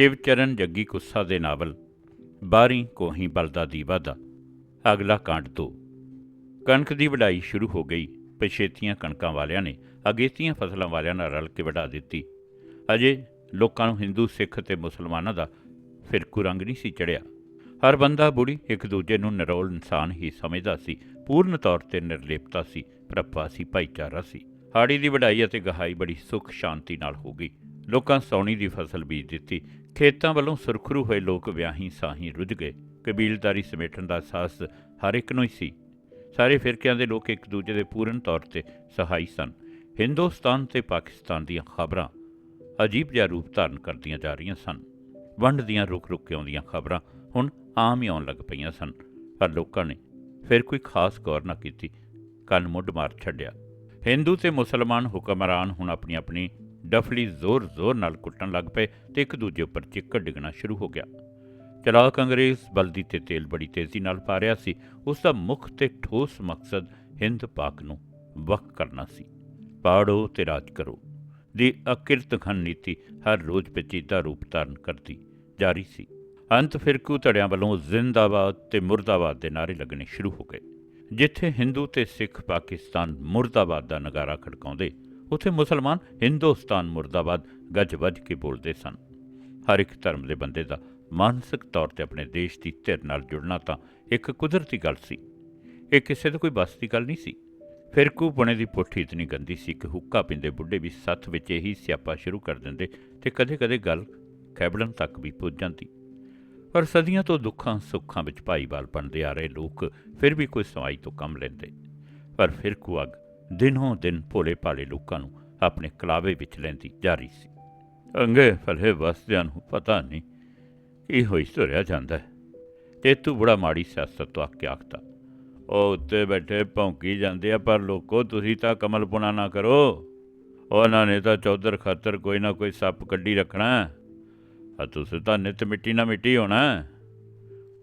ਸ਼ਿਵ ਚਰਨ ਜੱਗੀ ਕੁੱਸਾ ਦੇ ਨਾਵਲ ਬਾਰੀ ਕੋਹੀ ਬਲਦਾ ਦੀਵਾ ਦਾ ਅਗਲਾ ਕਾਂਡ ਤੋਂ ਕਣਕ ਦੀ ਵਢਾਈ ਸ਼ੁਰੂ ਹੋ ਗਈ, ਪਛੇਤੀਆਂ ਕਣਕਾਂ ਵਾਲਿਆਂ ਨੇ ਅਗੇਤੀਆਂ ਫਸਲਾਂ ਵਾਲਿਆਂ ਨਾਲ ਰਲ ਕੇ ਵਢਾ ਦਿੱਤੀ। ਅਜੇ ਲੋਕਾਂ ਨੂੰ ਹਿੰਦੂ, ਸਿੱਖ ਤੇ ਮੁਸਲਮਾਨਾਂ ਦਾ ਫਿਰਕੂ ਰੰਗ ਨਹੀਂ ਸੀ ਚੜਿਆ ਹਰ ਬੰਦਾ ਬੁੜੀ ਇੱਕ ਦੂਜੇ ਨੂੰ ਨਿਰੋਲ ਇਨਸਾਨ ਹੀ ਸਮਝਦਾ ਸੀ, ਪੂਰਨ ਤੌਰ ਤੇ ਨਿਰਲੇਪਤਾ ਸੀ ਪ੍ਰਪਾਸੀ ਭਾਈਚਾਰਾ ਸੀ। ਹਾੜੀ ਦੀ ਵਢਾਈ ਅਤੇ ਗਹਾਈ ਬੜੀ ਸੁੱਖ ਸ਼ਾਂਤੀ ਨਾਲ ਹੋ ਗਈ। ਲੋਕਾਂ ਸੌਣੀ ਦੀ ਫਸਲ ਬੀਜ ਦਿੱਤੀ। ਖੇਤਾਂ ਵੱਲੋਂ ਸੁਰਖਰੂ ਹੋਏ ਲੋਕ ਵਿਆਹੀ ਸਾਹੀ ਰੁੱਝ ਗਏ। ਕਬੀਲਦਾਰੀ ਸਮੇਟਣ ਦਾ ਅਹਿਸਾਸ ਹਰ ਇੱਕ ਨੂੰ ਹੀ ਸੀ। ਸਾਰੇ ਫਿਰਕਿਆਂ ਦੇ ਲੋਕ ਇੱਕ ਦੂਜੇ ਦੇ ਪੂਰਨ ਤੌਰ ਤੇ ਸਹਾਈ ਸਨ। ਹਿੰਦੁਸਤਾਨ ਤੇ ਪਾਕਿਸਤਾਨ ਦੀਆਂ ਖਬਰਾਂ ਅਜੀਬ ਜਿਹਾ ਰੂਪ ਧਾਰਨ ਕਰਦੀਆਂ ਜਾ ਰਹੀਆਂ ਸਨ। ਵੰਡ ਦੀਆਂ ਰੁਕ ਰੁਕ ਕੇ ਆਉਂਦੀਆਂ ਖਬਰਾਂ ਹੁਣ ਆਮ ਹੀ ਆਉਣ ਲੱਗ ਪਈਆਂ ਸਨ। ਪਰ ਲੋਕਾਂ ਨੇ ਫਿਰ ਕੋਈ ਖਾਸ ਗੌਰ ਨਾ ਕੀਤੀ। ਕੰਨ ਮੁੱਢ ਮਾਰ ਛੱਡਿਆ। ਹਿੰਦੂ ਤੇ ਮੁਸਲਮਾਨ ਹੁਕਮਰਾਨ ਹੁਣ ਆਪਣੀ ਆਪਣੀ ਡਫਲੀ ਜ਼ੋਰ-ਜ਼ੋਰ ਨਾਲ ਕੁੱਟਣ ਲੱਗ ਪਏ ਤੇ ਇੱਕ ਦੂਜੇ ਉੱਪਰ ਚਿੱਕੜ ਡਿੱਗਣਾ ਸ਼ੁਰੂ ਹੋ ਗਿਆ। ਚਲਾਕ ਅੰਗਰੇਜ਼ ਬਲਦੀ ਤੇ ਤੇਲ ਬੜੀ ਤੇਜ਼ੀ ਨਾਲ ਪਾ ਰਿਹਾ ਸੀ। ਉਸ ਦਾ ਮੁੱਖ ਤੇ ਠੋਸ ਮਕਸਦ ਹਿੰਦ ਪਾਕ ਨੂੰ ਵੱਖ ਕਰਨਾ ਸੀ। ਪਾੜੋ ਤੇ ਰਾਜ ਕਰੋ। ਦੀ ਅਕਿਰਤਖਨ ਨੀਤੀ ਹਰ ਰੋਜ਼ ਪੇਚੀਦਾ ਰੂਪ ਧਾਰਨ ਕਰਦੀ ਜਾਰੀ ਸੀ। ਅੰਤ ਫਿਰਕੂ ਧੜਿਆਂ ਵੱਲੋਂ ਜ਼ਿੰਦਾਬਾਦ ਤੇ ਮੁਰਦਾਬਾਦ ਦੇ ਨਾਰੇ ਲੱਗਣੇ ਸ਼ੁਰੂ ਹੋ ਗਏ। ਜਿੱਥੇ ਹਿੰਦੂ ਤੇ ਸਿੱਖ ਪਾਕਿਸਤਾਨ ਮੁਰਦਾਬਾਦ ਦਾ ਨਗਾਰਾ ਖੜਕਾਉਂਦੇ ਉੱਥੇ ਮੁਸਲਮਾਨ ਹਿੰਦੁਸਤਾਨ ਮੁਰਦਾਬਾਦ ਗੱਜ ਵੱਜ ਕੇ ਬੋਲਦੇ ਸਨ। ਹਰ ਇੱਕ ਧਰਮ ਦੇ ਬੰਦੇ ਦਾ ਮਾਨਸਿਕ ਤੌਰ ਤੇ ਆਪਣੇ ਦੇਸ਼ ਦੀ ਧਿਰ ਨਾਲ ਜੁੜਨਾ ਤਾਂ ਇੱਕ ਕੁਦਰਤੀ ਗੱਲ ਸੀ। ਇਹ ਕਿਸੇ ਦਾ ਕੋਈ ਬਸ ਦੀ ਗੱਲ ਨਹੀਂ ਸੀ। ਫਿਰਕੂ ਪੁਣੇ ਦੀ ਪੁੱਠੀ ਇਤਨੀ ਗੰਦੀ ਸੀ ਕਿ ਹੁੱਕਾ ਪਿੰਦੇ ਬੁੱਢੇ ਵੀ ਸੱਥ ਵਿੱਚ ਇਹੀ ਸਿਆਪਾ ਸ਼ੁਰੂ ਕਰ ਦਿੰਦੇ ਤੇ ਕਦੇ-ਕਦੇ ਗੱਲ ਖੈਬੜਨ ਤੱਕ ਵੀ ਪੁੱਜ ਜਾਂਦੀ। ਪਰ ਸਦੀਆਂ ਤੋਂ ਦੁੱਖਾਂ ਸੁੱਖਾਂ ਵਿੱਚ ਭਾਈਵਾਲ ਬਣਦੇ ਆ ਰਹੇ ਲੋਕ ਫਿਰ ਵੀ ਕੋਈ ਸਵਾਈ ਤੋਂ ਕੰਮ ਲੈਂਦੇ। ਪਰ ਫਿਰਕੂ ਅੱਗ ਦਿਨੋਂ ਦਿਨ ਭੋਲੇ ਭਾਲੇ ਲੋਕਾਂ ਨੂੰ ਆਪਣੇ ਕਲਾਵੇ ਵਿੱਚ ਲੈਂਦੀ ਜਾ ਰਹੀ ਸੀ। ਅੰਗੇ ਫਲੇ ਵਸਦਿਆਂ ਨੂੰ ਪਤਾ ਨਹੀਂ ਕੀ ਹੋਈ ਤੁਰਿਆ ਜਾਂਦਾ ਤੇ ਤੂੰ ਬੜਾ ਮਾੜੀ ਸਿਆਸਤ ਤੋਂ ਆਕੇ ਆਖਦਾ, ਉਹ ਉੱਤੇ ਬੈਠੇ ਭੌਂਕੀ ਜਾਂਦੇ ਆ, ਪਰ ਲੋਕੋ, ਤੁਸੀਂ ਤਾਂ ਕਮਲਪੁਣਾ ਨਾ ਕਰੋ। ਉਹਨਾਂ ਨੇ ਤਾਂ ਚੌਧਰ ਖਾਤਰ ਕੋਈ ਨਾ ਕੋਈ ਸੱਪ ਕੱਢੀ ਰੱਖਣਾ ਆ ਤੁਸੀਂ ਤਾਂ ਨਿਤ ਮਿੱਟੀ ਨਾ ਮਿੱਟੀ ਹੋਣਾ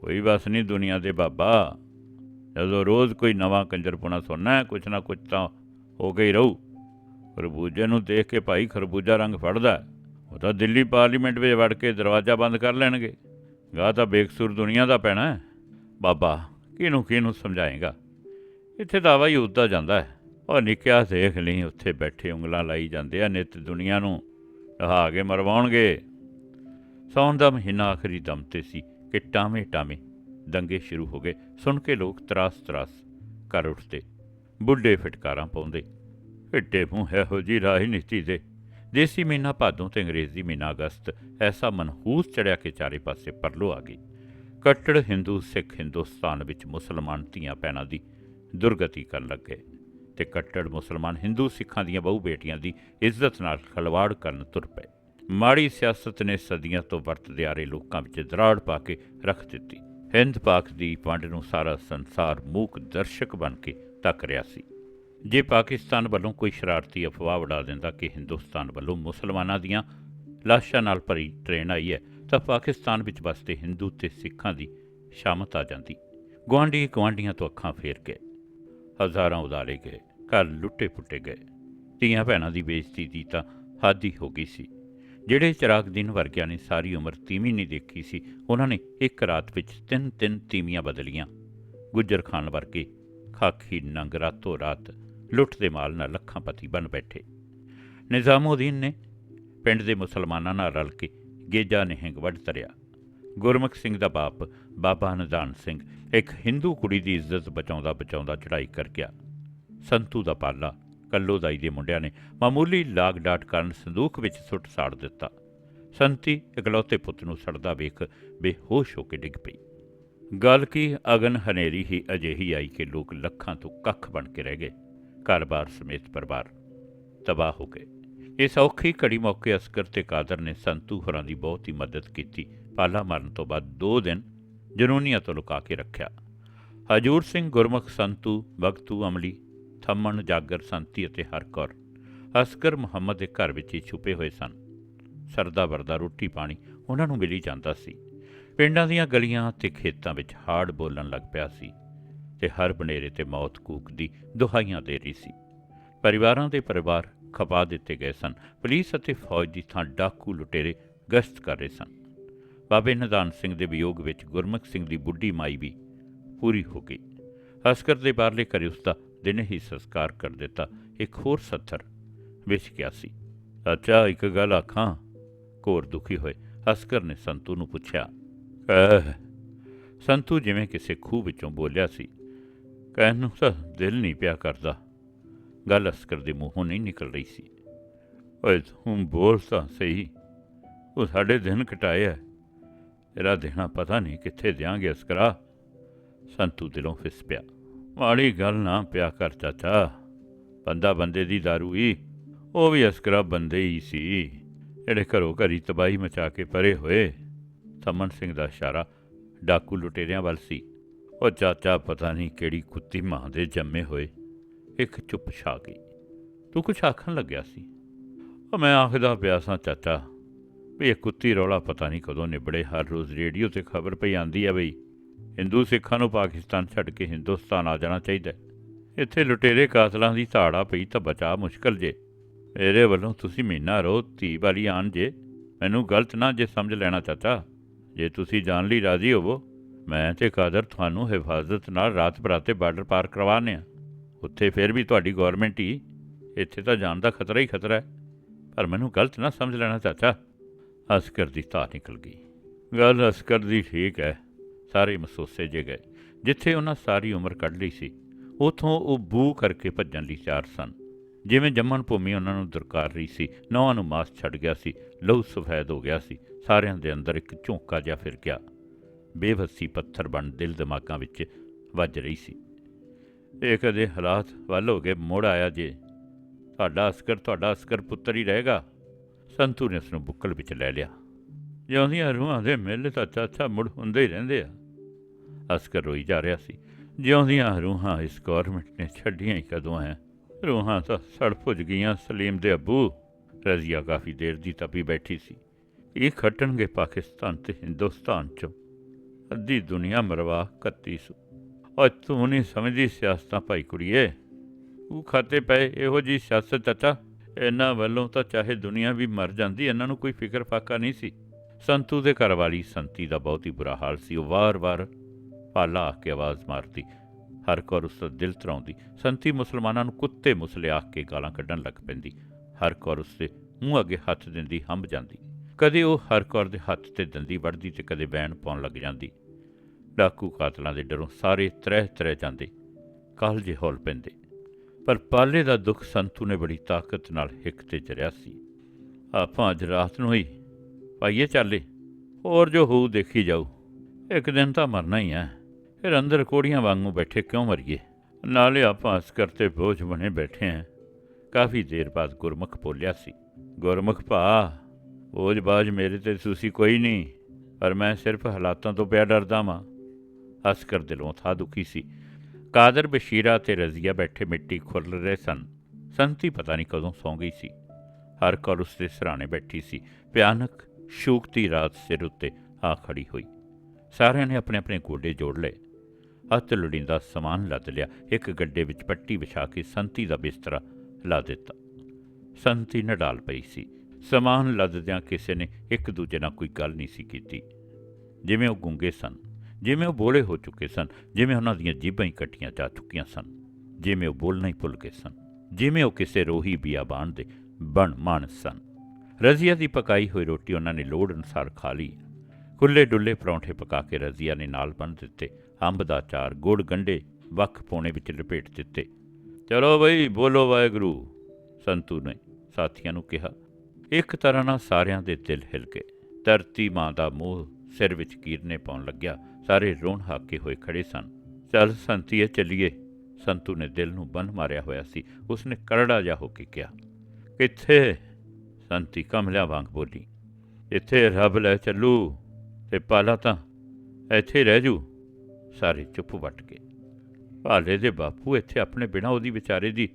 ਕੋਈ ਬਸ ਨਹੀਂ ਦੁਨੀਆ ਦੇ ਬਾਬਾ। ਜਦੋਂ ਰੋਜ਼ ਕੋਈ ਨਵਾਂ ਕੰਜਰਪੁਣਾ ਸੁਣਨਾ ਕੁਛ ਨਾ ਕੁਛ ਤਾਂ ਹੋ ਗਈ ਰਹੂ। ਖਰਬੂਜੇ ਨੂੰ ਦੇਖ ਕੇ ਭਾਈ ਖਰਬੂਜਾ ਰੰਗ ਫੜਦਾ ਉਹ ਤਾਂ ਦਿੱਲੀ ਪਾਰਲੀਮੈਂਟ ਵਿੱਚ ਵੜ ਕੇ ਦਰਵਾਜ਼ਾ ਬੰਦ ਕਰ ਲੈਣਗੇ। ਗਾ ਤਾਂ ਬੇਕਸੂਰ ਦੁਨੀਆ ਦਾ ਪੈਣਾ ਹੈ। ਬਾਬਾ, ਕਿਹਨੂੰ ਕਿਹਨੂੰ ਸਮਝਾਏਗਾ? ਇੱਥੇ ਤਾਂ ਆਵਾ ਹੀ ਉੱਦਾ ਜਾਂਦਾ ਹੈ। ਉਹ ਨਿੱਕਿਆ ਦੇਖ ਲਈ, ਉੱਥੇ ਬੈਠੇ ਉਂਗਲਾਂ ਲਾਈ ਜਾਂਦੇ ਆ, ਨਿਤ ਦੁਨੀਆ ਨੂੰ ਰਹਾ ਕੇ ਮਰਵਾਉਣਗੇ। ਸੌਣ ਦਾ ਮਹੀਨਾ ਆਖਰੀ ਦਮ ਤੇ ਸੀ, ਕਿ ਟਾਵੇਂ ਟਾਵੇਂ ਦੰਗੇ ਸ਼ੁਰੂ ਹੋ ਗਏ। ਸੁਣ ਕੇ ਲੋਕ ਤਰਾਸ ਤਰਾਸ ਕਰ ਉੱਠਦੇ। ਬੁੱਢੇ ਫਟਕਾਰਾਂ ਪਾਉਂਦੇ। ਹਿੱਟੇ ਮੂੰਹ ਇਹੋ ਜੀ ਰਾਜਨੀਤੀ ਦੇ। ਦੇਸੀ ਮਹੀਨਾ ਭਾਦੋਂ ਤੇ ਅੰਗਰੇਜ਼ੀ ਮਹੀਨਾ ਅਗਸਤ ਐਸਾ ਮਨਹੂਸ ਚੜਿਆ ਕਿ ਚਾਰੇ ਪਾਸੇ ਪਰਲੋ ਆ ਗਈ। ਕੱਟੜ ਹਿੰਦੂ, ਸਿੱਖ ਹਿੰਦੁਸਤਾਨ ਵਿੱਚ ਮੁਸਲਮਾਨ ਧੀਆਂ ਪੈਣਾ ਦੀ ਦੁਰਗਤੀ ਕਰਨ ਲੱਗੇ। ਤੇ ਕੱਟੜ ਮੁਸਲਮਾਨ ਹਿੰਦੂ ਸਿੱਖਾਂ ਦੀਆਂ ਬਹੁ ਬੇਟੀਆਂ ਦੀ ਇੱਜ਼ਤ ਨਾਲ ਖਲਵਾੜ ਕਰਨ ਤੁਰ ਪਏ। ਮਾੜੀ ਸਿਆਸਤ ਨੇ ਸਦੀਆਂ ਤੋਂ ਵਰਤਦੇ ਆ ਰਹੇ ਲੋਕਾਂ ਵਿੱਚ ਦਰਾੜ ਪਾ ਕੇ ਰੱਖ ਦਿੱਤੀ। ਹਿੰਦ ਪਾਕ ਦੀ ਵੰਡ ਨੂੰ ਸਾਰਾ ਸੰਸਾਰ ਮੂਕ ਦਰਸ਼ਕ ਬਣ ਕੇ ਤੱਕ ਰਿਹਾ ਸੀ। ਜੇ ਪਾਕਿਸਤਾਨ ਵੱਲੋਂ ਕੋਈ ਸ਼ਰਾਰਤੀ ਅਫਵਾਹ ਉਡਾ ਦਿੰਦਾ ਕਿ ਹਿੰਦੁਸਤਾਨ ਵੱਲੋਂ ਮੁਸਲਮਾਨਾਂ ਦੀਆਂ ਲਾਸ਼ਾਂ ਨਾਲ ਭਰੀ ਟ੍ਰੇਨ ਆਈ ਹੈ, ਤਾਂ ਪਾਕਿਸਤਾਨ ਵਿੱਚ ਵਸਦੇ ਹਿੰਦੂ ਤੇ ਸਿੱਖਾਂ ਦੀ ਸ਼ਾਮਤ ਆ ਜਾਂਦੀ। ਗੁਆਂਢੀ ਗੁਆਂਢੀਆਂ ਤੋਂ ਅੱਖਾਂ ਫੇਰ ਗਏ। ਹਜ਼ਾਰਾਂ ਉਦਾਰੇ ਗਏ। ਘਰ ਲੁੱਟੇ ਪੁੱਟੇ ਗਏ। ਧੀਆਂ ਭੈਣਾਂ ਦੀ ਬੇਇੱਜ਼ਤੀ ਦੀ ਤਾਂ ਹਾਦੀ ਹੋ ਗਈ ਸੀ। ਜਿਹੜੇ ਚਿਰਾਗ ਦਿਨ ਵਰਗਿਆਂ ਨੇ ਸਾਰੀ ਉਮਰ ਤੀਵੀਂ ਨਹੀਂ ਦੇਖੀ ਸੀ, ਉਹਨਾਂ ਨੇ ਇੱਕ ਰਾਤ ਵਿੱਚ ਤਿੰਨ ਤਿੰਨ ਤੀਵੀਆਂ ਬਦਲੀਆਂ। ਗੁੱਜਰ ਖਾਨ ਵਰਗੇ ਖਾਕੀ ਨੰਗ ਰਾਤੋਂ ਰਾਤ ਲੁੱਟ ਦੇ ਮਾਲ ਨਾਲ ਲੱਖਾਂ ਪਤੀ ਬਣ ਬੈਠੇ। ਨਿਜ਼ਾਮਉਦੀਨ ਨੇ ਪਿੰਡ ਦੇ ਮੁਸਲਮਾਨਾਂ ਨਾਲ ਰਲ ਕੇ ਗੇਜਾ ਨਿਹੰਗ ਵੱਢ ਤਰਿਆ। ਗੁਰਮੁਖ ਸਿੰਘ ਦਾ ਬਾਪ ਬਾਬਾ ਨਦਾਨ ਸਿੰਘ ਇੱਕ ਹਿੰਦੂ ਕੁੜੀ ਦੀ ਇੱਜ਼ਤ ਬਚਾਉਂਦਾ ਬਚਾਉਂਦਾ ਚੜ੍ਹਾਈ ਕਰ ਗਿਆ। ਸੰਤੂ ਦਾ ਪਾਲਾ ਕੱਲੋ ਦਾਈ ਦੇ ਮੁੰਡਿਆਂ ਨੇ ਮਾਮੂਲੀ ਲਾਗ ਡਾਟ ਕਾਰਨ ਸੰਦੂਕ ਵਿੱਚ ਸੁੱਟ ਸਾੜ ਦਿੱਤਾ। ਸੰਤੀ ਇਕਲੌਤੇ ਪੁੱਤ ਨੂੰ ਸੜਦਾ ਵੇਖ ਬੇਹੋਸ਼ ਹੋ ਕੇ ਡਿੱਗ ਪਈ। ਗੱਲ ਕੀ ਅਗਨ ਹਨੇਰੀ ਹੀ ਅਜਿਹੀ ਆਈ ਕਿ ਲੋਕ ਲੱਖਾਂ ਤੋਂ ਕੱਖ ਬਣ ਕੇ ਰਹਿ ਗਏ। ਘਰ-ਬਾਰ ਸਮੇਤ ਪਰਿਵਾਰ ਤਬਾਹ ਹੋ ਗਏ। ਇਸ ਔਖੀ ਘੜੀ ਮੌਕੇ ਅਸਕਰ ਤੇ ਕਾਦਰ ਨੇ ਸੰਤੂ ਹੋਰਾਂ ਦੀ ਬਹੁਤ ਹੀ ਮਦਦ ਕੀਤੀ। ਪਾਲਾ ਮਾਰਨ ਤੋਂ ਬਾਅਦ 2 ਦਿਨ ਜਨੂਨੀਆਂ ਤੋਂ ਲੁਕਾ ਕੇ ਰੱਖਿਆ। ਹਜੂਰ ਸਿੰਘ ਗੁਰਮੁਖ, ਸੰਤੂ ਬਗਤੂ ਅਮਲੀ ਥੰਮਣ, ਜਾਗਰ, ਸੰਤੀ ਅਤੇ ਹਰਕੌਰ ਅਸਕਰ ਮੁਹੰਮਦ ਦੇ ਘਰ ਵਿੱਚ ਹੀ ਛੁਪੇ ਹੋਏ ਸਨ। ਸਰਦਾ ਵਰਦਾ ਰੋਟੀ ਪਾਣੀ ਉਹਨਾਂ ਨੂੰ ਮਿਲੀ ਜਾਂਦਾ ਸੀ। ਪਿੰਡਾਂ ਦੀਆਂ ਗਲੀਆਂ ਤੇ ਖੇਤਾਂ ਵਿੱਚ ਹਾੜ ਬੋਲਣ ਲੱਗ ਪਿਆ ਸੀ ਤੇ ਹਰ ਬਨੇਰੇ ਤੇ ਮੌਤ ਕੂਕ ਦੀ ਦੁਹਾਈਆਂ ਦੇ ਰਹੀ ਸੀ। ਪਰਿਵਾਰਾਂ ਦੇ ਪਰਿਵਾਰ ਖਪਾ ਦਿੱਤੇ ਗਏ ਸਨ। ਪੁਲਿਸ ਅਤੇ ਫੌਜ ਦੀ ਥਾਂ ਡਾਕੂ ਲੁਟੇਰੇ ਗਸ਼ਤ ਕਰ ਰਹੇ ਸਨ। ਬਾਬੇ ਨਿਧਾਨ ਸਿੰਘ ਦੇ ਵਿਯੋਗ ਵਿੱਚ ਗੁਰਮੁਖ ਸਿੰਘ ਦੀ ਬੁੱਢੀ ਮਾਈ ਵੀ ਪੂਰੀ ਹੋ ਗਈ। ਅਸਕਰ ਦੇ ਬਾਹਰਲੇ ਘਰੇ ਉਸ ਦਾ ਦਿਨ ਹੀ ਸੰਸਕਾਰ ਕਰ ਦਿੱਤਾ। ਇੱਕ ਹੋਰ ਸੱਥਰ ਵਿੱਚ ਗਿਆ ਸੀ। ਅੱਛਾ, ਇੱਕ ਗੱਲ ਆਖਾਂ? ਕੋਰ ਦੁਖੀ ਹੋਏ। ਅਸਕਰ ਨੇ ਸੰਤੂ ਨੂੰ ਪੁੱਛਿਆ ਸੰਤੂ ਜਿਵੇਂ ਕਿਸੇ ਖੂਹ ਵਿੱਚੋਂ ਬੋਲਿਆ ਸੀ ਕਹਿਣ ਨੂੰ ਤਾਂ ਦਿਲ ਨਹੀਂ ਪਿਆ ਕਰਦਾ। ਗੱਲ ਅਸਕਰ ਦੇ ਮੂੰਹੋਂ ਨਹੀਂ ਨਿਕਲ ਰਹੀ ਸੀ। ਓਏ, ਤੂੰ ਬੋਲ ਤਾਂ ਸਹੀ। ਉਹ ਸਾਡੇ ਦਿਨ ਕਟਾਏ ਐ। ਤੇਰਾ ਦੇਣਾ ਪਤਾ ਨਹੀਂ ਕਿੱਥੇ ਦਿਆਂਗੇ ਅਸਕਰਾ ਸੰਤੂ ਦਿਲੋਂ ਫਿਸ ਪਿਆ। ਮਾੜੀ ਗੱਲ ਨਾ ਪਿਆ ਕਰ ਚਾਚਾ। ਬੰਦਾ ਬੰਦੇ ਦੀ ਦਾਰੂ ਹੀ। ਉਹ ਵੀ ਅਸਕਰਾ ਬੰਦੇ ਹੀ ਸੀ। ਜਿਹੜੇ ਘਰੋਂ ਘਰੀ ਤਬਾਹੀ ਮਚਾ ਕੇ ਪਰੇ ਹੋਏ, ਥਮਨ ਸਿੰਘ ਦਾ ਇਸ਼ਾਰਾ ਡਾਕੂ ਲੁਟੇਰਿਆਂ ਵੱਲ ਸੀ। ਉਹ ਚਾਚਾ ਪਤਾ ਨਹੀਂ ਕਿਹੜੀ ਕੁੱਤੀ ਮਾਂ ਦੇ ਜੰਮੇ ਹੋਏ, ਇੱਕ ਚੁੱਪ ਛਾ ਗਈ। ਤੂੰ ਕੁਛ ਆਖਣ ਲੱਗਿਆ ਸੀ? ਉਹ ਮੈਂ ਆਖਦਾ ਪਿਆ ਸਾਂ ਚਾਚਾ, ਵੀ ਇਹ ਕੁੱਤੀ ਰੌਲਾ ਪਤਾ ਨਹੀਂ ਕਦੋਂ ਨਿਬੜੇ, ਹਰ ਰੋਜ਼ ਰੇਡੀਓ ਤੇ ਖਬਰ ਪਈ ਆਂਦੀ ਆ ਬਈ। ਹਿੰਦੂ ਸਿੱਖਾਂ ਨੂੰ ਪਾਕਿਸਤਾਨ ਛੱਡ ਕੇ ਹਿੰਦੁਸਤਾਨ ਆ ਜਾਣਾ ਚਾਹੀਦਾ ਇੱਥੇ ਲੁਟੇਰੇ ਕਾਤਲਾਂ ਦੀ ਧਾੜਾ ਪਈ ਤਾਂ ਬਚਾ ਮੁਸ਼ਕਲ ਜੇ। ਮੇਰੇ ਵੱਲੋਂ ਤੁਸੀਂ ਮਹੀਨਾ ਰੋ ਧੀ ਵਾਲੀ ਆਣ ਜੇ। ਮੈਨੂੰ ਗਲਤ ਨਾ ਜੇ ਸਮਝ ਲੈਣਾ ਚਾਚਾ। ਜੇ ਤੁਸੀਂ ਜਾਣ ਲਈ ਰਾਜ਼ੀ ਹੋਵੋ, ਮੈਂ ਤੇ ਕਾਦਰ ਤੁਹਾਨੂੰ ਹਿਫਾਜ਼ਤ ਨਾਲ ਰਾਤ ਬਰਾਤੇ ਬਾਰਡਰ ਪਾਰ ਕਰਵਾਉਂਦੇ ਆ ਉੱਥੇ ਫਿਰ ਵੀ ਤੁਹਾਡੀ ਗਵਰਨਮੈਂਟ ਹੀ। ਇੱਥੇ ਤਾਂ ਜਾਣ ਦਾ ਖਤਰਾ ਹੀ ਖਤਰਾ ਹੈ। ਪਰ ਮੈਨੂੰ ਗਲਤ ਨਾ ਸਮਝ ਲੈਣਾ ਚਾਚਾ। ਅਸਕਰ ਦੀ ਧਾਰ ਨਿਕਲ ਗਈ। ਗੱਲ ਅਸਕਰ ਦੀ ਠੀਕ ਹੈ। ਸਾਰੇ ਮਸੋਸੇ ਜੇ ਗਏ। ਜਿੱਥੇ ਉਹਨਾਂ ਸਾਰੀ ਉਮਰ ਕੱਢ ਲਈ ਸੀ, ਉਥੋਂ ਉਹ ਬੂ ਕਰਕੇ ਭੱਜਣ ਲਈ ਤਿਆਰ ਸਨ। ਜਿਵੇਂ ਜੰਮਣ ਭੂਮੀ ਉਹਨਾਂ ਨੂੰ ਦਰਕਾਰ ਰਹੀ ਸੀ ਨੌਹਾਂ ਨੂੰ ਮਾਸ ਛੱਡ ਗਿਆ ਸੀ, ਲਹੂ ਸਫੈਦ ਹੋ ਗਿਆ ਸੀ, ਸਾਰਿਆਂ ਦੇ ਅੰਦਰ ਇੱਕ ਝੋਂਕਾ ਜਿਹਾ ਫਿਰ ਗਿਆ। ਬੇਵਸੀ ਪੱਥਰ ਬਣ ਦਿਲ ਦਿਮਾਗਾਂ ਵਿੱਚ ਵੱਜ ਰਹੀ ਸੀ। ਇਹ ਕਦੇ ਹਾਲਾਤ ਵੱਲ ਹੋ ਕੇ ਮੁੜ ਆਇਆ ਜੇ। ਤੁਹਾਡਾ ਅਸਕਰ ਤੁਹਾਡਾ ਅਸਕਰ ਪੁੱਤਰ ਹੀ ਰਹੇਗਾ। ਸੰਤੂ ਨੇ ਉਸ ਨੂੰ ਬੁੱਕਲ ਵਿੱਚ ਲੈ ਲਿਆ। ਜਿਉਂਦੀਆਂ ਰੂਹਾਂ ਦੇ ਮੇਲੇ ਤਾਂ ਚਾਚਾ ਮੁੜ ਹੁੰਦੇ ਹੀ ਰਹਿੰਦੇ ਆ। ਅਸਕਰ ਰੋਈ ਜਾ ਰਿਹਾ ਸੀ, ਜਿਉਂਦੀਆਂ ਰੂਹਾਂ ਇਸ ਗੌਰਮੈਂਟ ਨੇ ਛੱਡੀਆਂ ਹੀ ਕਦੋਂ ਹੈ ਰੂਹਾਂ ਤਾਂ ਸੜ ਭੁੱਜ ਗਈਆਂ ਸਲੀਮ ਦੇ ਅੱਬੂ। ਰਜ਼ੀਆ ਕਾਫੀ ਦੇਰ ਦੀ ਤਪੀ ਬੈਠੀ ਸੀ। ਇਹ ਖੱਟਣਗੇ ਪਾਕਿਸਤਾਨ ਤੇ ਹਿੰਦੁਸਤਾਨ ਚੋਂ। ਅੱਧੀ ਦੁਨੀਆ ਮਰਵਾ ਕੱਤੀ ਸੂ। ਓ ਤੂੰ ਨਹੀਂ ਸਮਝਦੀ ਸਿਆਸਤਾਂ ਭਾਈ ਕੁੜੀਏ? ਉਹ ਖਾਤੇ ਪਏ ਇਹੋ ਜੀ ਸਿਆਸਤ ਚਾਚਾ। ਇਹਨਾਂ ਵੱਲੋਂ ਤਾਂ ਚਾਹੇ ਦੁਨੀਆ ਵੀ ਮਰ ਜਾਂਦੀ, ਇਹਨਾਂ ਨੂੰ ਕੋਈ ਫਿਕਰ ਫਾਕਾ ਨਹੀਂ ਸੀ। ਸੰਤੂ ਦੇ ਘਰ ਵਾਲੀ ਸੰਤੀ ਦਾ ਬਹੁਤ ਹੀ ਬੁਰਾ ਹਾਲ ਸੀ। ਉਹ ਵਾਰ-ਵਾਰ ਪਾਲਾ ਆ ਕੇ ਆਵਾਜ਼ ਮਾਰਦੀ, ਹਰ ਕੌਰ ਉਸ ਦਾ ਦਿਲ ਤਰਾਉਂਦੀ। ਸੰਤੀ ਮੁਸਲਮਾਨਾਂ ਨੂੰ ਕੁੱਤੇ ਮੁਸਲੇ ਆਖ ਕੇ ਗਾਲਾਂ ਕੱਢਣ ਲੱਗ ਪੈਂਦੀ। ਹਰ ਕੌਰ ਉਸ ਦੇ ਮੂੰਹ ਅੱਗੇ ਹੱਥ ਦਿੰਦੀ, ਹੰਬ ਜਾਂਦੀ। ਕਦੇ ਉਹ ਹਰ ਕੌਰ ਦੇ ਹੱਥ ਤੇ ਦੰਦੀ ਵੜਦੀ ਤੇ ਕਦੇ ਬੈਣ ਪਾਉਣ ਲੱਗ ਜਾਂਦੀ। ਡਾਕੂ ਕਾਤਲਾਂ ਦੇ ਡਰੋਂ ਸਾਰੇ ਤਰਹਿ ਤਰਹਿ ਜਾਂਦੇ ਕਾਲਜੇ ਹੌਲ ਪੈਂਦੇ। ਪਰ ਪਾਲੇ ਦਾ ਦੁੱਖ ਸੰਤੂ ਨੇ ਬੜੀ ਤਾਕਤ ਨਾਲ ਹਿੱਕ ਤੇ ਚਰਿਆ ਸੀ। ਆਪਾਂ ਅੱਜ ਰਾਤ ਨੂੰ ਹੀ ਪਾਈਏ ਚਾਲੇ ਹੋਰ ਜੋ ਹੋਊ ਦੇਖੀ ਜਾਊ। ਇੱਕ ਦਿਨ ਤਾਂ ਮਰਨਾ ਹੀ ਹੈ ਫਿਰ ਅੰਦਰ ਕੋੜੀਆਂ ਵਾਂਗੂ ਬੈਠੇ ਕਿਉਂ ਮਰੀਏ? ਨਾਲੇ ਆਪਾਂ ਅਸਕਰ ਤੇ ਬੋਝ ਬਣੇ ਬੈਠੇ ਆਂ। ਕਾਫੀ ਦੇਰ ਬਾਅਦ ਗੁਰਮੁਖ ਬੋਲਿਆ ਸੀ, ਗੁਰਮੁਖ ਭਾ, ਬੋਝ ਬਾਜ਼ ਮੇਰੇ ਤੇ ਤੁਸੀਂ ਕੋਈ ਨਹੀਂ, ਪਰ ਮੈਂ ਸਿਰਫ ਹਾਲਾਤਾਂ ਤੋਂ ਪਿਆ ਡਰਦਾ ਵਾਂ। ਅਸਕਰ ਦਿਲੋਂ ਥਾ ਦੁਖੀ ਸੀ। ਕਾਦਰ, ਬਸ਼ੀਰਾ ਤੇ ਰਜ਼ੀਆ ਬੈਠੇ ਮਿੱਟੀ ਖੁਰਲ ਰਹੇ ਸਨ। ਸੰਤੀ ਪਤਾ ਨਹੀਂ ਕਦੋਂ ਸੌਂ ਗਈ ਸੀ। ਹਰ ਕੋਲ ਉਸ ਦੇ ਸਰਾਣੇ ਬੈਠੀ ਸੀ। ਭਿਆਨਕ ਸ਼ੂਕਤੀ ਰਾਤ ਸਿਰ ਉੱਤੇ ਆ ਖੜੀ ਹੋਈ। ਸਾਰਿਆਂ ਨੇ ਆਪਣੇ ਆਪਣੇ ਗੋਡੇ ਜੋੜ ਲਏ। ਹੱਥ ਲੁੜੀਂਦਾ ਸਮਾਨ ਲੱਦ ਲਿਆ। ਇੱਕ ਗੱਡੇ ਵਿੱਚ ਪੱਟੀ ਵਿਛਾ ਕੇ ਸੰਤੀ ਦਾ ਬਿਸਤਰਾ ਲਾ ਦਿੱਤਾ। ਸੰਤੀ ਨਡਾਲ ਪਈ ਸੀ। ਸਮਾਨ ਲੱਦਦਿਆਂ ਕਿਸੇ ਨੇ ਇੱਕ ਦੂਜੇ ਨਾਲ ਕੋਈ ਗੱਲ ਨਹੀਂ ਸੀ ਕੀਤੀ। ਜਿਵੇਂ ਉਹ ਗੁੰਗੇ ਸਨ, ਜਿਵੇਂ ਉਹ ਬੋਲੇ ਹੋ ਚੁੱਕੇ ਸਨ, ਜਿਵੇਂ ਉਹਨਾਂ ਦੀਆਂ ਜੀਭਾਂ ਹੀ ਕੱਟੀਆਂ ਜਾ ਚੁੱਕੀਆਂ ਸਨ, ਜਿਵੇਂ ਉਹ ਬੋਲਣਾ ਹੀ ਭੁੱਲ ਗਏ ਸਨ, ਜਿਵੇਂ ਉਹ ਕਿਸੇ ਰੋਹੀ ਬਿਆਬਾਨ ਦੇ ਬਣ ਮਾਨਸ ਸਨ। ਰਜ਼ੀਆ ਦੀ ਪਕਾਈ ਹੋਈ ਰੋਟੀ ਉਹਨਾਂ ਨੇ ਲੋੜ ਅਨੁਸਾਰ ਖਾ ਲਈ। ਖੁੱਲੇ ਡੁੱਲੇ ਪਰੌਂਠੇ ਪਕਾ ਕੇ ਰਜ਼ੀਆ ਨੇ ਨਾਲ ਬੰਨ ਦਿੱਤੇ। ਅੰਬ ਦਾ ਚਾਰ ਗੁੜ ਗੰਡੇ ਵੱਖ ਪੋਣੇ ਵਿੱਚ ਲਪੇਟ ਦਿੱਤੇ। ਚਲੋ ਬਈ, ਬੋਲੋ ਵਾਹਿਗੁਰੂ, ਸੰਤੂ ਨੇ ਸਾਥੀਆਂ ਨੂੰ ਕਿਹਾ। ਇੱਕ ਤਰ੍ਹਾਂ ਨਾਲ ਸਾਰਿਆਂ ਦੇ ਦਿਲ ਹਿਲ ਗਏ। ਧਰਤੀ ਮਾਂ ਦਾ ਮੂੰਹ ਸਿਰ ਵਿੱਚ ਕੀਰਨੇ ਪਾਉਣ ਲੱਗਿਆ। ਸਾਰੇ ਰੋਣ ਹਾਕੇ ਹੋਏ ਖੜੇ ਸਨ। ਚੱਲ ਸੰਤੀਏ, ਚੱਲੀਏ, ਸੰਤੂ ਨੇ ਦਿਲ ਨੂੰ ਬੰਨ ਮਾਰਿਆ ਹੋਇਆ ਸੀ। ਉਸਨੇ ਕਰੜਾ ਜਾ ਹੋ ਕੇ ਕਿਹਾ। ਕਿੱਥੇ? ਸੰਤੀ ਕਮਲਿਆ ਵਾਂਗ ਬੋਲੀ। ਇੱਥੇ ਰੱਬ ਲੈ ਚੱਲੂ ਤੇ ਪਾਲਾ ਤਾਂ ਇੱਥੇ ਰਹਿ ਜੂ। ਸਾਰੇ ਚੁੱਪ ਵੱਟ ਗਏ। ਭਾਲੇ ਦੇ ਬਾਪੂ ਇੱਥੇ ਆਪਣੇ ਬਿਨਾ ਉਹਦੀ ਵਿਚਾਰੇ ਦੀ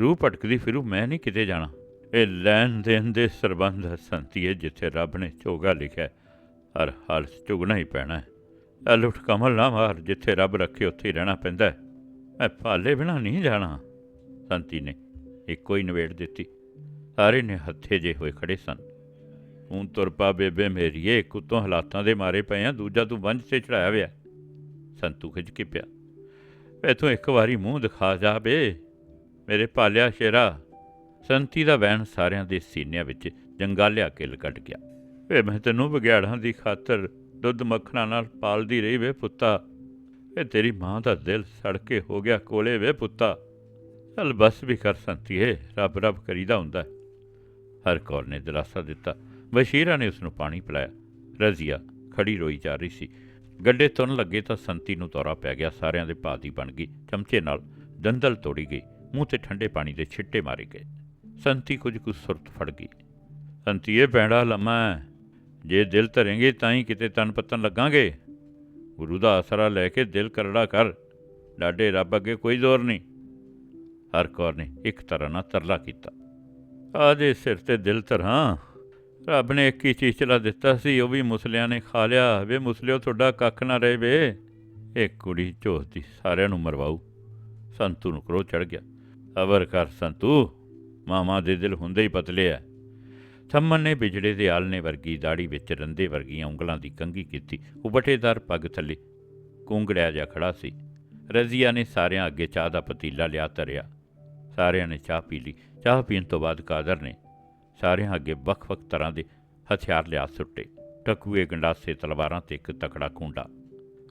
ਰੂਹ ਭਟਕਦੀ ਫਿਰੂ, ਮੈਂ ਨਹੀਂ ਕਿਤੇ ਜਾਣਾ। ਇਹ ਲੈਣ ਦੇਣ ਦੇ ਸਰਬੰਧ ਹੈ ਸੰਤੀਏ ਜਿੱਥੇ ਰੱਬ ਨੇ ਚੋਗਾ ਲਿਖਿਆ ਹਰ ਹਾਲ 'ਚ ਹੀ ਪੈਣਾ ਹੈ। ਲੁੱਟ ਕਮਲ, ਨਾ ਮਾਰ, ਜਿੱਥੇ ਰੱਬ ਰੱਖੇ ਉੱਥੇ ਹੀ ਰਹਿਣਾ ਪੈਂਦਾ ਮੈਂ ਭਾਲੇ ਬਿਨਾ ਨਹੀਂ ਜਾਣਾ। ਸੰਤੀ ਨੇ ਇੱਕੋ ਹੀ ਨਵੇੜ ਦਿੱਤੀ। ਸਾਰੇ ਨੇ ਹੱਥੇ ਜੇ ਹੋਏ ਖੜੇ ਸਨ। ਹੁਣ ਤੁਰ ਪਾ ਬੇਬੇ ਮੇਰੀਏ ਇੱਕ ਉੱਤੋਂ ਹਾਲਾਤਾਂ ਦੇ ਮਾਰੇ ਪਏ ਆ, ਦੂਜਾ ਤੂੰ ਵੰਜ ਤੇ ਚੜਾਇਆ ਹੋਇਆ। ਸੰਤੂ ਖਿੱਚ ਕੇ ਪਿਆ। ਵੇ ਇੱਕ ਵਾਰੀ ਮੂੰਹ ਦਿਖਾ ਜਾ ਬੇ, ਮੇਰੇ ਪਾਲਿਆ ਸ਼ੇਰਾ। ਸੰਤੀ ਦਾ ਵਹਿਣ ਸਾਰਿਆਂ ਦੇ ਸੀਨਿਆਂ ਵਿੱਚ ਜੰਗਾਲਿਆ ਕਿਲ ਕੱਢ ਗਿਆ। ਵੇ, ਮੈਂ ਤੈਨੂੰ ਵਿਗਿਆੜਾਂ ਦੀ ਖਾਤਰ ਦੁੱਧ ਮੱਖਣਾ ਨਾਲ ਪਾਲਦੀ ਰਹੀ ਵੇ ਪੁੱਤਾ। ਇਹ ਤੇਰੀ ਮਾਂ ਦਾ ਦਿਲ ਸੜ ਕੇ ਹੋ ਗਿਆ ਕੋਲੇ ਵੇ ਪੁੱਤਾ। ਚੱਲ ਬਸ ਵੀ ਕਰ ਸੰਤੀਏ ਰੱਬ ਰੱਬ ਕਰੀਦਾ ਹੁੰਦਾ ਹਰ ਕੌਰ ਨੇ ਦਿਲਾਸਾ ਦਿੱਤਾ। ਬਸ਼ੀਰਾ ਨੇ ਉਸ ਨੂੰ ਪਾਣੀ ਪਿਲਾਇਆ। ਰਜ਼ੀਆ ਖੜੀ ਰੋਈ ਜਾ ਰਹੀ ਸੀ। ਗੱਡੇ ਤੁਰਨ ਲੱਗੇ ਤਾਂ ਸੰਤੀ ਨੂੰ ਦੌਰਾ ਪੈ ਗਿਆ। ਸਾਰਿਆਂ ਦੇ ਭਾਦੀ ਬਣ ਗਈ। ਚਮਚੇ ਨਾਲ ਦੰਦਲ ਤੋੜੀ ਗਈ। ਮੂੰਹ ਤੇ ਠੰਡੇ ਪਾਣੀ ਦੇ ਛਿੱਟੇ ਮਾਰੇ ਗਏ। ਸੰਤੀ ਕੁਝ ਕੁ ਸੁਰਤ ਫੜ ਗਈ। ਸੰਤੀ, ਇਹ ਪੈਂਡਾ ਲੰਮਾ ਜੇ ਦਿਲ ਧਰੇਂਗੇ ਤਾਂ ਹੀ ਕਿਤੇ ਤਨ ਪਤਨ ਲੱਗਾਂਗੇ। ਗੁਰੂ ਦਾ ਆਸਰਾ ਲੈ ਕੇ ਦਿਲ ਕਰੜਾ ਕਰ। ਡਾਡੇ ਰੱਬ ਅੱਗੇ ਕੋਈ ਜ਼ੋਰ ਨਹੀਂ। ਹਰ ਕੌਰ ਨੇ ਇੱਕ ਤਰ੍ਹਾਂ ਨਾਲ ਤਰਲਾ ਕੀਤਾ। ਆਦੇ ਸਿਰ ਤੇ ਦਿਲ ਧਰਾਂ। ਰੱਬ ਨੇ ਇੱਕ ਹੀ ਚੀਜ਼ ਚਲਾ ਦਿੱਤਾ ਸੀ, ਉਹ ਵੀ ਮੁਸਲਿਆਂ ਨੇ ਖਾ ਲਿਆ। ਵੇ ਮੁਸਲਿਓ, ਤੁਹਾਡਾ ਕੱਖ ਨਾ ਰਹੇ ਵੇ। ਇੱਕ ਕੁੜੀ ਝੋਸਦੀ ਸਾਰਿਆਂ ਨੂੰ ਮਰਵਾਉ ਸੰਤੂ ਨੂੰ ਕਰੋ ਚੜ ਗਿਆ। ਅਵਰ ਕਰ ਸੰਤੂ, ਮਾਮਾ ਦੇ ਦਿਲ ਹੁੰਦੇ ਹੀ ਪਤਲੇ ਆ ਥੰਮਨ ਨੇ ਬਿਜੜੇ ਦੇ ਆਲਨੇ ਵਰਗੀ ਦਾੜੀ ਵਿੱਚ ਰੰਦੇ ਵਰਗੀਆਂ ਉਂਗਲਾਂ ਦੀ ਕੰਗੀ ਕੀਤੀ। ਉਹ ਬਟੇਦਾਰ ਪੱਗ ਥੱਲੇ ਕੁੰਗੜਿਆ ਜਾ ਖੜਾ ਸੀ। ਰਜ਼ੀਆ ਨੇ ਸਾਰਿਆਂ ਅੱਗੇ ਚਾਹ ਦਾ ਪਤੀਲਾ ਲਿਆ ਧਰਿਆ। ਸਾਰਿਆਂ ਨੇ ਚਾਹ ਪੀ ਲਈ। ਚਾਹ ਪੀਣ ਤੋਂ ਬਾਅਦ ਕਾਦਰ ਨੇ ਸਾਰਿਆਂ ਅੱਗੇ ਵੱਖ-ਵੱਖ ਤਰ੍ਹਾਂ ਦੇ ਹਥਿਆਰ ਲਿਆ ਸੁੱਟੇ। ਟਕੂਏ, ਗੰਡਾਸੇ, ਤਲਵਾਰਾਂ ਤੇ ਇੱਕ ਤਕੜਾ ਕੁੰਡਾ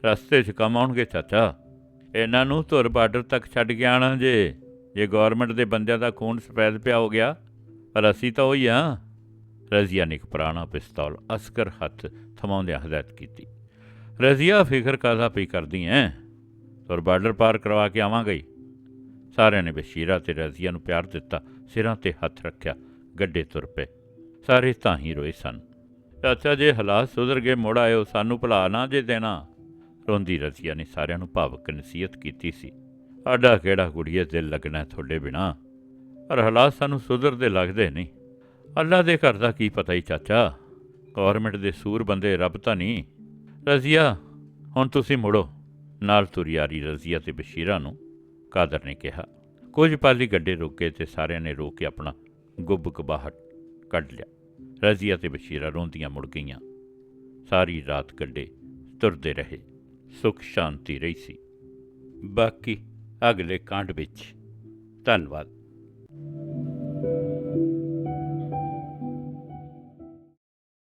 ਰਸਤੇ 'ਚ ਕੰਮ ਆਉਣਗੇ, ਚਾਚਾ। ਇਹਨਾਂ ਨੂੰ ਧੁਰ ਬਾਰਡਰ ਤੱਕ ਛੱਡ ਕੇ ਆਣਾ ਜੇ। ਜੇ ਗਵਰਨਮੈਂਟ ਦੇ ਬੰਦਿਆਂ ਦਾ ਖੂਨ ਸਫੈਦ ਪਿਆ ਹੋ ਗਿਆ, ਪਰ ਅਸੀਂ ਤਾਂ ਉਹੀ ਆ ਰਜ਼ੀਆ ਨੇ ਇੱਕ ਪੁਰਾਣਾ ਪਿਸਤੌਲ ਅਸਕਰ ਹੱਥ ਥਮਾਉਂਦਿਆਂ ਹਦਾਇਤ ਕੀਤੀ। ਰਜ਼ੀਆ, ਫਿਕਰ ਕਾਜ਼ਾ ਪਈ ਕਰਦੀ ਐ? ਔਰ ਬਾਰਡਰ ਪਾਰ ਕਰਵਾ ਕੇ ਆਵਾਂਗੇ ਸਾਰਿਆਂ ਨੇ ਬਸ਼ੀਰਾ ਤੇ ਰਜ਼ੀਆ ਨੂੰ ਪਿਆਰ ਦਿੱਤਾ। ਸਿਰਾਂ ਤੇ ਹੱਥ ਰੱਖਿਆ, ਗੱਡੇ ਤੁਰ ਪਏ। ਸਾਰੇ ਤਾਂ ਹੀ ਰੋਏ ਸਨ। ਚਾਚਾ ਜੇ ਹਾਲਾਤ ਸੁਧਰ ਗਏ, ਮੁੜ ਆਇਓ, ਸਾਨੂੰ ਭੁਲਾ ਨਾ ਜੇ ਦੇਣਾ। ਰੋਂਦੀ ਰਜ਼ੀਆ ਨੇ ਸਾਰਿਆਂ ਨੂੰ ਭਾਵਕ ਨਸੀਹਤ ਕੀਤੀ ਸੀ। ਆਡਾ ਕਿਹੜਾ ਕੁੜੀਏ ਦਿਲ ਲੱਗਣਾ ਤੁਹਾਡੇ ਬਿਨਾ? ਪਰ ਹਾਲਾਤ ਸਾਨੂੰ ਸੁਧਰਦੇ ਲੱਗਦੇ ਨਹੀਂ। ਅੱਲਾ ਦੇ ਘਰ ਦਾ ਕੀ ਪਤਾ ਹੀ ਚਾਚਾ? ਗਵਰਨਮੈਂਟ ਦੇ ਸੂਰ ਬੰਦੇ ਰੱਬ ਤਾਂ ਨਹੀਂ। ਰਜ਼ੀਆ, ਹੁਣ ਤੁਸੀਂ ਮੁੜੋ। ਨਾਲ ਤੁਰੀ ਆ ਰਹੀ ਰਜ਼ੀਆ ਤੇ ਬਸ਼ੀਰਾ ਨੂੰ ਕਾਦਰ ਨੇ ਕਿਹਾ। ਕੁਝ ਪਾਲੀ ਗੱਡੇ ਰੁਕੇ ਤੇ ਸਾਰਿਆਂ ਨੇ ਰੋਕ ਕੇ ਆਪਣਾ ਗੁੱਬ ਕਬਾਹਟ ਕੱਢ ਲਿਆ। ਰਜ਼ੀਆ ਤੇ ਬਸ਼ੀਰਾ ਰੋਂਦੀਆਂ ਮੁੜ ਗਈਆਂ। ਸਾਰੀ ਰਾਤ ਗੱਡੇ ਤੁਰਦੇ ਰਹੇ। ਸੁਖ ਸ਼ਾਂਤੀ ਰਹੀ ਸੀ। ਬਾਕੀ ਅਗਲੇ ਕਾਂਡ ਵਿੱਚ ਧੰਨਵਾਦ।